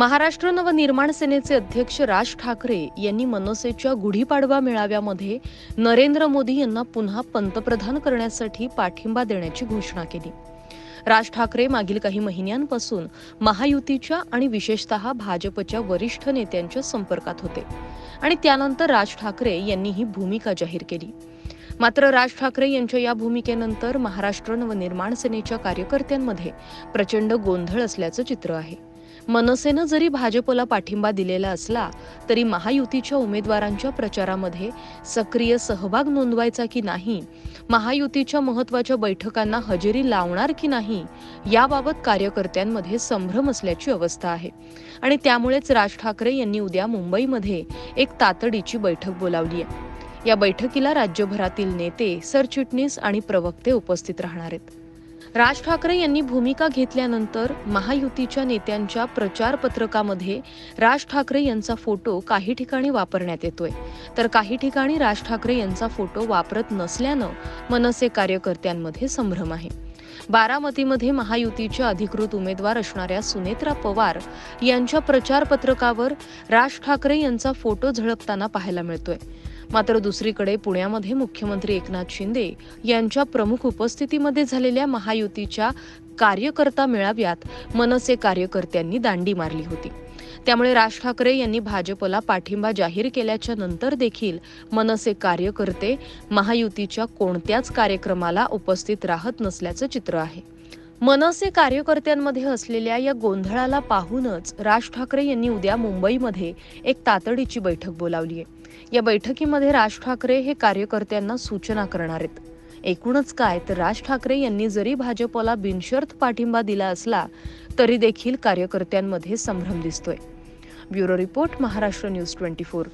महाराष्ट्र नवनिर्माण सेनेचे अध्यक्ष राज ठाकरे यांनी मनसेच्या गुढीपाडवा मेळाव्यामध्ये नरेंद्र मोदी यांना पुन्हा पंतप्रधान करण्यासाठी पाठिंबा देण्याची घोषणा केली. राज ठाकरे मागील काही महिन्यांपासून महायुतीच्या आणि विशेषतः भाजपच्या वरिष्ठ नेत्यांच्या संपर्कात होते आणि त्यानंतर राज ठाकरे यांनी ही भूमिका जाहीर केली. मात्र राज ठाकरे यांच्या या भूमिकेनंतर महाराष्ट्र नवनिर्माण सेनेच्या कार्यकर्त्यांमध्ये प्रचंड गोंधळ असल्याचं चित्र आहे. मनसेनं जरी भाजपला पाठिंबा दिलेला असला तरी महायुतीच्या उमेदवारांच्या प्रचारामध्ये सक्रिय सहभाग नोंदवायचा की नाही महायुतीच्या महत्त्वाच्या बैठकांना हजेरी लावणार की नाही याबाबत कार्यकर्त्यांमध्ये संभ्रम असल्याची अवस्था आहे. आणि त्यामुळेच राज ठाकरे यांनी उद्या मुंबईमध्ये एक तातडीची बैठक बोलावली आहे. या बैठकीला राज्यभरातील नेते सरचिटणीस आणि प्रवक्ते उपस्थित राहणार आहेत. राज ठाकरे यांनी भूमिका घेतल्यानंतर महायुतीच्या नेत्यांच्या प्रचार पत्रकामध्ये राज ठाकरे यांचा फोटो काही ठिकाणी वापरण्यात येतोय. तर काही ठिकाणी राज ठाकरे यांचा फोटो वापरत नसल्यानं मनसे कार्यकर्त्यांमध्ये संभ्रम आहे. बारामतीमध्ये महायुतीच्या अधिकृत उमेदवार असणाऱ्या सुनेत्रा पवार यांच्या प्रचार पत्रकावर राज ठाकरे यांचा फोटो झळकताना पाहायला मिळतोय. मात्र दुसरीकडे पुण्यामध्ये मुख्यमंत्री एकनाथ शिंदे यांच्या प्रमुख उपस्थितीमध्ये झालेल्या महायुतीच्या कार्यकर्ता मेळाव्यात मनसे कार्यकर्त्यांनी दांडी मारली होती. त्यामुळे राज ठाकरे यांनी भाजपला पाठिंबा जाहीर केल्याच्यानंतर देखील मनसे कार्यकर्ते महायुतीच्या कोणत्याच कार्यक्रमाला उपस्थित राहत नसल्याचं चित्र आहे. मनसे कार्यकर्त्यांमध्ये असलेल्या या गोंधळाला पाहूनच राज ठाकरे यांनी उद्या मुंबईमध्ये एक तातडीची बैठक बोलावली आहे. या बैठकीमध्ये राज ठाकरे हे कार्यकर्त्यांना सूचना करणार आहेत. एकूणच काय तर राज ठाकरे यांनी जरी भाजपला बिनशर्त पाठिंबा दिला असला तरी देखील कार्यकर्त्यांमध्ये संभ्रम दिसतोय. Bureau report Maharashtra news twenty four.